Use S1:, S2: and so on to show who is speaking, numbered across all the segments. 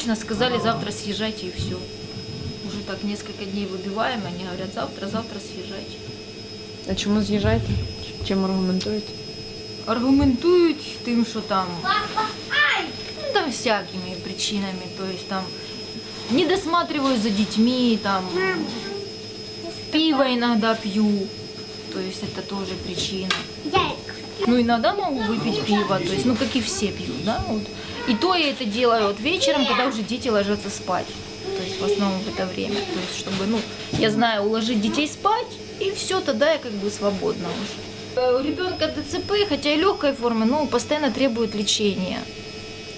S1: Ну так срочно сказали, завтра съезжайте и все. Уже так несколько дней выбиваем, они говорят, завтра, завтра съезжайте.
S2: А чому з'їжджаєте? Чим аргументуєте?
S1: Аргументують тим, що там, ну, там всякими причинами, то есть там не досматриваю за детьми, там пиво иногда пью, то есть это тоже причина.
S3: Дядька.
S1: Ну, иногда могу выпить пиво, то есть, ну, как и все пьют, да, вот. И то я это делаю вот вечером, когда уже дети ложатся спать. То есть, в основном в это время. То есть, чтобы, ну, я знаю, уложить детей спать, и все, тогда я как бы свободна уже. Э, У ребенка ДЦП, хотя и легкой формы, но постоянно требует лечения.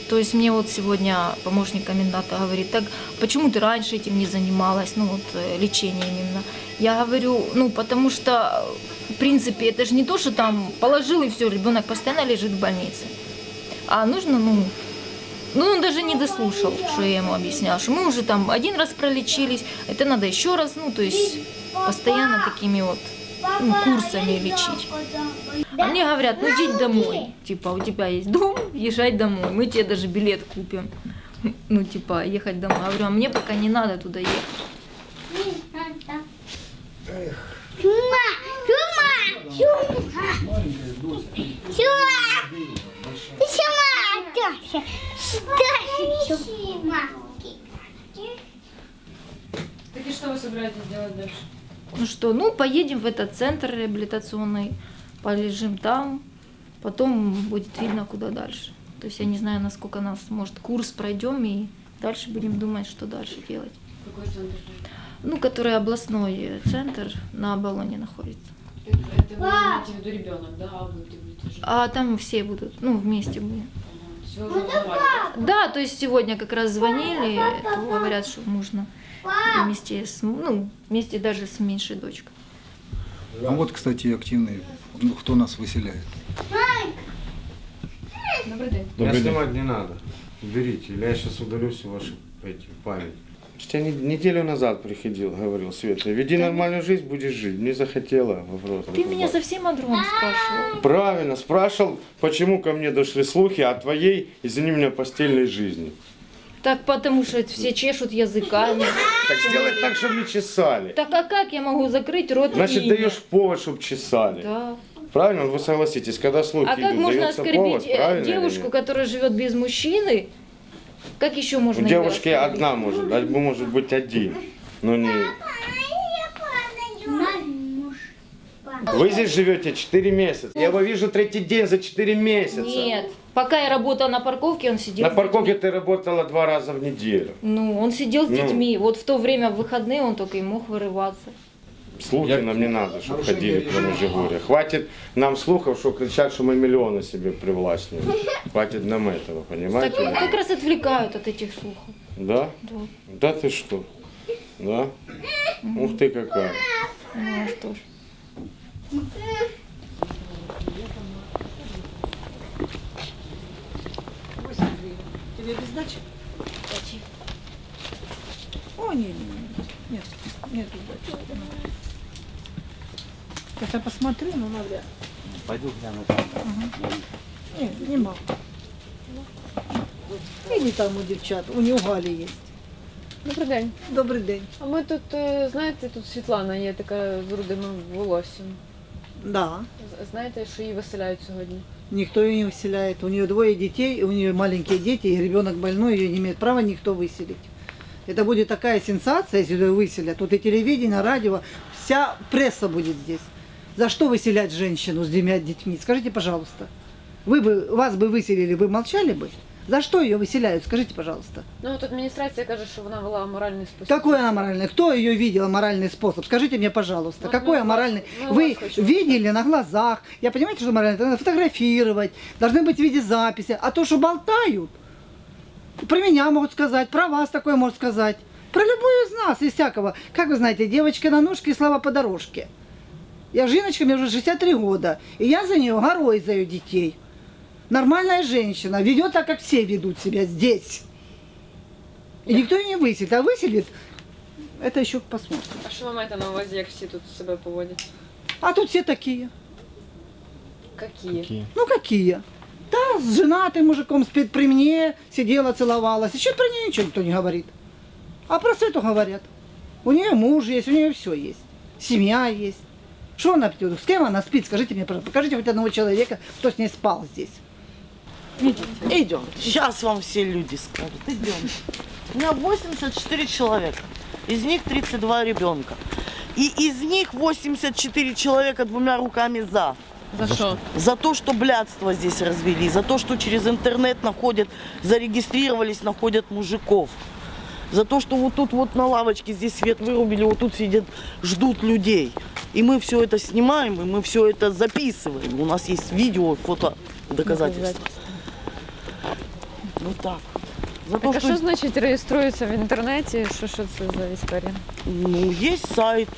S1: То есть мне вот сегодня помощник коменданта говорит, так почему ты раньше этим не занималась, ну вот э, лечением именно. Я говорю, ну потому что, в принципе, это же не то, что там положил и все, ребенок постоянно лежит в больнице. А нужно, ну, ну он даже не дослушал, что я ему объясняла, что мы уже там один раз пролечились, это надо еще раз, ну то есть постоянно такими вот ну, курсами лечить. А мне говорят, ну едь домой. Типа, у тебя есть дом, езжай домой. Мы тебе даже билет купим. Ну, типа, ехать домой. Я говорю, а мне пока не надо туда ехать.
S3: Чума, чума, чума. Чума. Чума, Таша. Таша, чума.
S2: Так и что вы дальше?
S1: Ну что, ну, поедем в этот центр реабилитационный, полежим там, потом будет видно, куда дальше. То есть я не знаю, насколько нас, может, курс пройдем и дальше будем думать, что дальше делать.
S2: Какой центр?
S1: Ну, который областной центр на Оболоне находится.
S2: Это, это вы имеете в виду ребенок, да? А вы?
S1: А там все будут, ну, вместе будем.
S2: Все уже узнавали.
S1: Да, то есть сегодня как раз звонили, говорят, что нужно вместе с, ну, вместе даже с меньшей дочкой.
S4: А вот, кстати, активные, ну, кто нас выселяет.
S2: Добрый день.
S5: Меня снимать не надо. Уберите, или я сейчас удалю все ваши эти память. Я не- неделю назад приходил, говорил, Света, веди нормальную жизнь, будешь жить. Не захотела вопрос.
S1: Ты меня совсем о другом спрашивал.
S5: Правильно, спрашивал, почему ко мне дошли слухи о твоей, извини меня, постельной жизни.
S1: Так потому что все чешут языками.
S5: Так сделать так, чтобы не чесали.
S1: Так а как я могу закрыть рот
S5: Значит, даешь повод, чтобы чесали.
S1: Да.
S5: Правильно, вы согласитесь, когда слухи
S1: А как
S5: идут,
S1: можно оскорбить
S5: повод,
S1: э, девушку, которая живет без мужчины? Как еще можно
S5: У девушки одна может, альбом может быть один, но не... Вы здесь живете 4 месяца. Я его вижу третий день за 4 месяца.
S1: Нет. Пока я работала на парковке, он сидел.
S5: На парковке ты работала два раза в неделю.
S1: Ну, он сидел с
S5: Ну.
S1: детьми. Вот в то время в выходные он только и мог вырываться.
S5: Слухи
S4: Я-
S5: нам не надо, чтобы ходили по. Межигорье. Хватит нам слухов, что кричат, что мы миллионы себе привластнем. Хватит нам этого, понимаете?
S1: Так как раз отвлекают от этих слухов.
S5: Да?
S1: Да.
S5: Да ты что? Да? Ух ты какая.
S1: Ну, а что ж.
S6: Тебе без дачи?
S1: Дачи.
S6: О, нет, нет, нет, нет, дачи. Сейчас я посмотрю, но навряд.
S7: Пойду гляну.
S6: Нет, не могу. Иди там у девчат, у нее Галі є.
S2: Добрий день.
S6: Добрий день.
S2: А ми тут, е, знаєте, тут Світлана є така з рудими волоссям.
S6: Да,
S2: З- Знаєте, що її виселяють сьогодні?
S6: Никто ее не выселяет. У нее двое детей, у нее маленькие дети, и ребенок больной, ее не имеет права никто выселить. Это будет такая сенсация, если ее выселят. Тут и телевидение, радио, вся пресса будет здесь. За что выселять женщину с двумя детьми? Скажите, пожалуйста. Вы бы, вас бы выселили, вы молчали бы? За что ее выселяют? Скажите, пожалуйста.
S2: Ну от адміністрація каже, що вона вела аморальний спосіб.
S6: Какой она моральный? Кто ее видел моральный способ? Скажите мне, пожалуйста,
S2: Вот
S6: какой
S2: мы
S6: моральный?
S2: вас- мы
S6: Вы
S2: вас хотим.
S6: видели на глазах? Я понимаете, что моральный? Это надо фотографировать, должны быть видеозаписи. А то, что болтают, про меня могут сказать, про вас такое могут сказать. Про любую из нас, из всякого. Как вы знаете, девочка на ножке и слава по дорожке. Я Жиночка, мне уже 63 года. И я за нее горой за ее детей. Нормальная женщина, ведет так, как все ведут себя здесь. И никто ее не выселит. А выселит, это еще посмотрим.
S2: А що ви маєте на увазі, як всі тут себе поводять?
S6: А тут все такие.
S2: Які?
S6: Ну какие? с женатым мужиком спит при мне, сидела, целовалась. Еще про нее ничего никто не говорит. А про Свету говорят. У нее муж есть, у нее все есть. Семья есть. Что она пьет? С кем она спит? Скажите мне, пожалуйста, покажите хоть одного человека, кто с ней спал здесь.
S7: Идем. Сейчас вам все люди скажут. Идем. У меня 84 человека. Из них 32 ребенка. И из них 84 человека двумя руками за.
S2: За що?
S7: За то, что блядство здесь развели, за то, что через интернет находят, зарегистрировались, находят мужиков. За то, что вот тут вот на лавочке здесь свет вырубили, вот тут сидят, ждут людей. И мы все это снимаем, и мы все это записываем. У нас есть видео, фото, доказательства. Вот так. За то,
S2: Так, а
S7: что
S2: що значить реєструється в інтернеті? Що, що це за історія?
S7: Ну, есть сайт,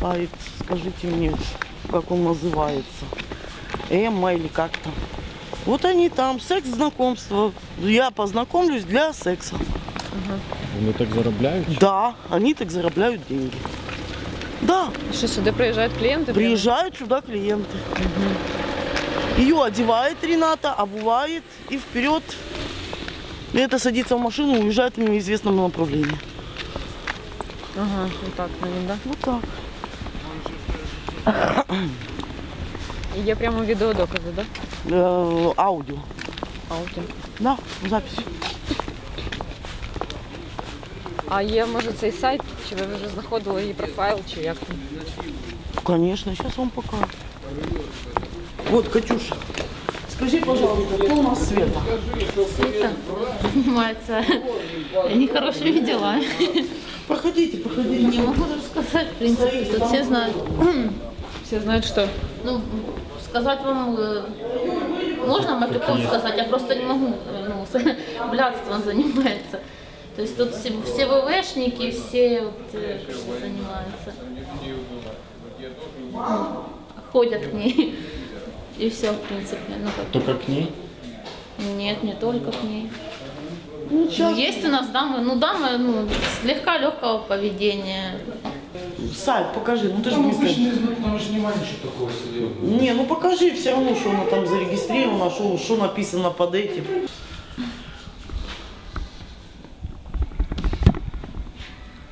S7: сайт, скажите мне, как он называется, Эмма или как-то. Вот они там, секс-знакомство. Я познакомлюсь для секса.
S8: Вони так заробляють?
S7: Да, они так зарабатывают деньги. Да,
S2: Що сюди приїжджають клієнти?
S7: приезжают сюда клиенты. Ее одевает Рената, обувает и вперед. И это садится в машину и уезжает в неизвестном направлении.
S2: Ага, отак навіть, да?
S7: Вот так.
S2: І є прямо відеодокази, да?
S7: Э, аудио.
S2: Аудіо.
S7: Да, запись.
S2: А є, може, цей сайт, чи ви вже знаходили її профайл, чи як там?
S7: Конечно, сейчас вам покажу. Вот, Катюша, скажи, пожалуйста, кто у нас Света?
S1: занимается нехорошими делами.
S7: Проходите, проходите.
S1: Не могу даже сказать, в принципе, тут все знают.
S2: Всі знають, що?
S1: Ну, сказать вам э, можно Макляков сказать, я просто не могу, ну, блядством занимается. То есть тут все, все ВВшники, все вот, э, занимаются. Ходят к ней. И все, в принципе. Ну, как...
S8: Только к ней?
S1: Нет, не только к ней. Ну, есть у нас дамы, ну дамы, ну, слегка легкого поведения.
S7: Сайт покажи, ну ты же быстро.
S5: Там же нема ничего такого серьезного.
S7: Не, ну покажи все равно, что она там зарегистрирована, что, что написано под этим.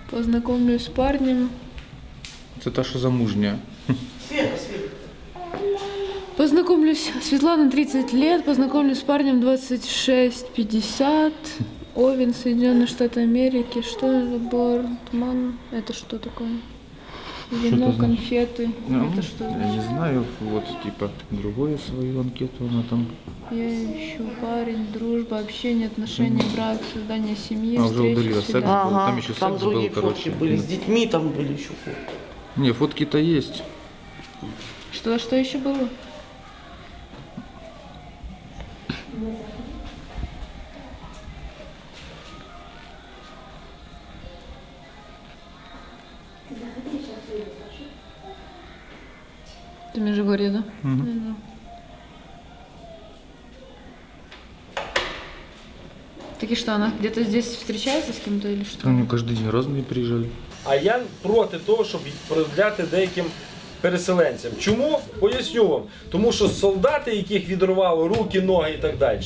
S2: Познайомлюсь з парнем.
S8: Це та, що замужня.
S2: Познакомлюсь, Светлана 30 лет, познакомлюсь с парнем 26-50. Овен, Соединенные Штаты Америки. Что это? Бортман. Это что такое? Вино,
S8: значит?
S2: конфеты.
S8: Ну,
S2: это что
S8: я не знаю, вот типа другую свою анкету она там.
S2: Я ищу парень, дружба, общение, отношения, брак, создание семьи,
S8: А, уже
S2: встречи,
S8: удалила секс.
S7: Ага,
S8: Там еще
S7: там
S8: секс
S7: другие
S8: был, короче.
S7: были, с детьми там были еще фотки.
S8: Не, фотки-то есть.
S2: Что, что еще было? Это Межгорье, да? Да. Так и что, она где-то здесь встречается с кем-то или что?
S8: Они каждый день разные приезжали.
S9: А я проти того, щоб продляти деяким переселенцям. Чому? Поясню вам. Тому що солдати, яких відрувало руки, ноги і так далі,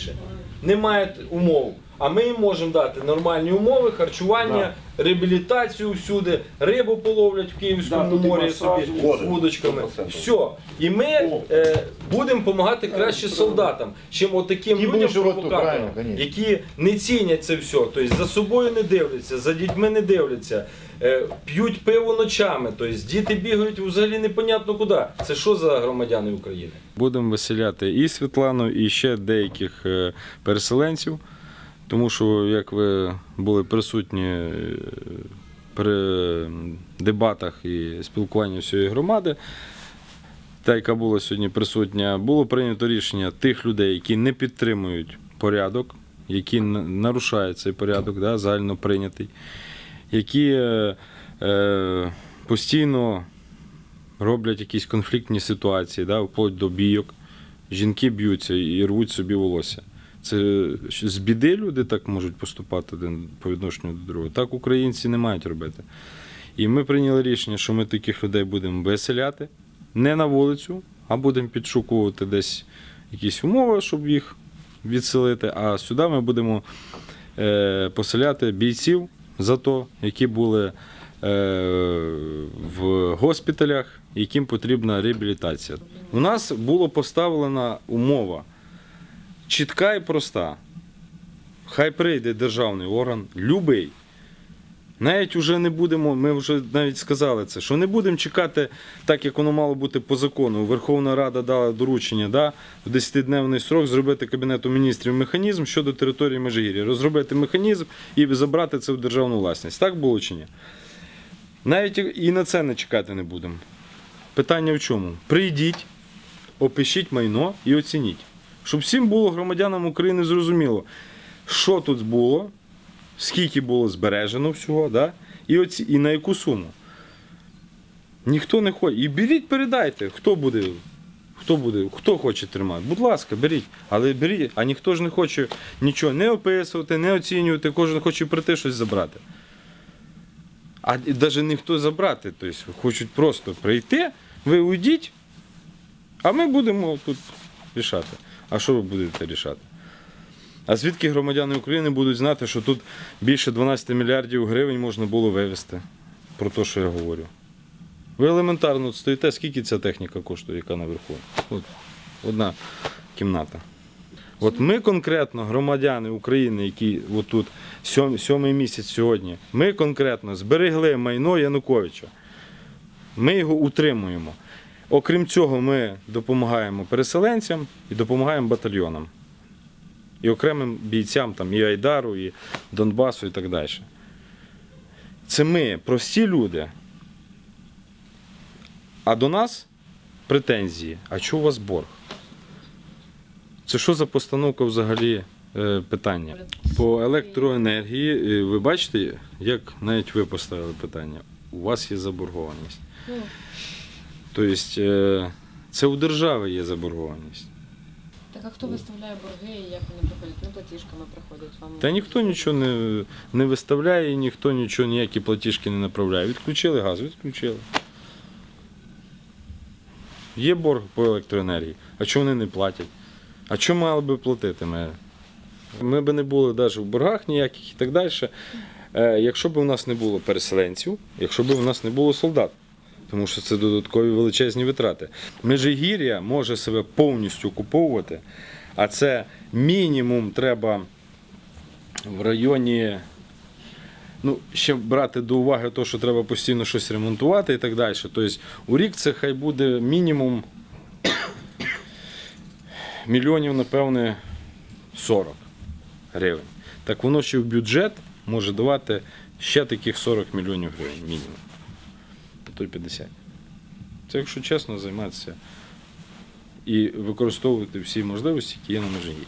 S9: не мають умов. А ми їм можемо дати нормальні умови, харчування, реабілітацію всюди, рибу половлять в Київському морі собі з вудочками. Все. І ми е, будемо допомагати краще солдатам, чим отаким людям провокаторам, які не цінять це все. Тобто за собою не дивляться, за дітьми не дивляться. Е, П'ють пиво ночами, тобто діти бігають взагалі непонятно куди. Це що за громадяни України?
S10: Будемо виселяти і Світлану, і ще деяких е, переселенців, тому що, як ви були присутні е, при дебатах і спілкуванні всієї громади, та, яка була сьогодні присутня, було прийнято рішення тих людей, які не підтримують порядок, які нарушають цей порядок, да, загально прийнятий, які е, е, постійно роблять якісь конфліктні ситуації, да, вплоть до бійок. Жінки б'ються і рвуть собі волосся. Це з біди люди так можуть поступати один по відношенню до другого. Так українці не мають робити. І ми прийняли рішення, що ми таких людей будемо виселяти не на вулицю, а будемо підшукувати десь якісь умови, щоб їх відселити, а сюди ми будемо е, поселяти бійців ЗАТО, які були е, в госпіталях, яким потрібна реабілітація. У нас була поставлена умова чітка і проста. Хай прийде державний орган, любий. Навіть вже не будемо, ми вже навіть сказали це, що не будемо чекати, так як воно мало бути по закону. Верховна Рада дала доручення да, в 10-дневний срок зробити Кабінету міністрів механізм щодо території Межигір'я, розробити механізм і забрати це в державну власність. Так було чи ні? Навіть і на це не чекати не будемо. Питання в чому? Прийдіть, опишіть майно і оцініть. Щоб всім було громадянам України зрозуміло, що тут було, скільки було збережено всього, да? і, оці, і на яку суму. Ніхто не хоче. І беріть, передайте, хто буде, хто буде, хто хоче тримати. Будь ласка, беріть. Але беріть, а ніхто ж не хоче нічого не описувати, не оцінювати, кожен хоче прийти щось забрати. А навіть ніхто забрати. Тобто хочуть просто прийти, ви уйдіть, а ми будемо тут рішати. А що ви будете рішати? А звідки громадяни України будуть знати, що тут більше 12 мільярдів гривень можна було вивезти? Про те, що я говорю. Ви елементарно стоїте, скільки ця техніка коштує, яка наверху? От, одна кімната. От ми конкретно, громадяни України, які от тут сьом, сьомий місяць сьогодні, ми конкретно зберегли майно Януковича. Ми його утримуємо. Окрім цього, ми допомагаємо переселенцям і допомагаємо батальйонам. І окремим бійцям, там, і Айдару, і Донбасу, і так далі. Це ми, прості люди. А до нас претензії. А чого у вас борг? Це що за постановка взагалі е, питання? По електроенергії, е, ви бачите, як навіть ви поставили питання, у вас є заборгованість. Тобто е, це у держави є заборгованість.
S2: Так а хто виставляє борги і як вони приходять? Ну, платіжками приходять вам.
S10: Та ніхто нічого не, не виставляє, ніхто нічого, ніякі платіжки не направляє. Відключили газ, відключили. Є борг по електроенергії. А чому вони не платять? А чому мали би платити ми? Ми б не були навіть в боргах ніяких і так далі. Е, Якщо б у нас не було переселенців, якщо б у нас не було солдат, тому що це додаткові величезні витрати. Межигір'я може себе повністю окуповувати, а це мінімум треба в районі. Ну, ще брати до уваги те, що треба постійно щось ремонтувати і так далі. Тобто у рік це хай буде мінімум мільйонів, напевне, 40 гривень. Так воно ще в бюджет може давати ще таких 40 мільйонів гривень мінімум. А то й 50. Це, якщо чесно, займатися і використовувати всі можливості, які є на Межигір'ї.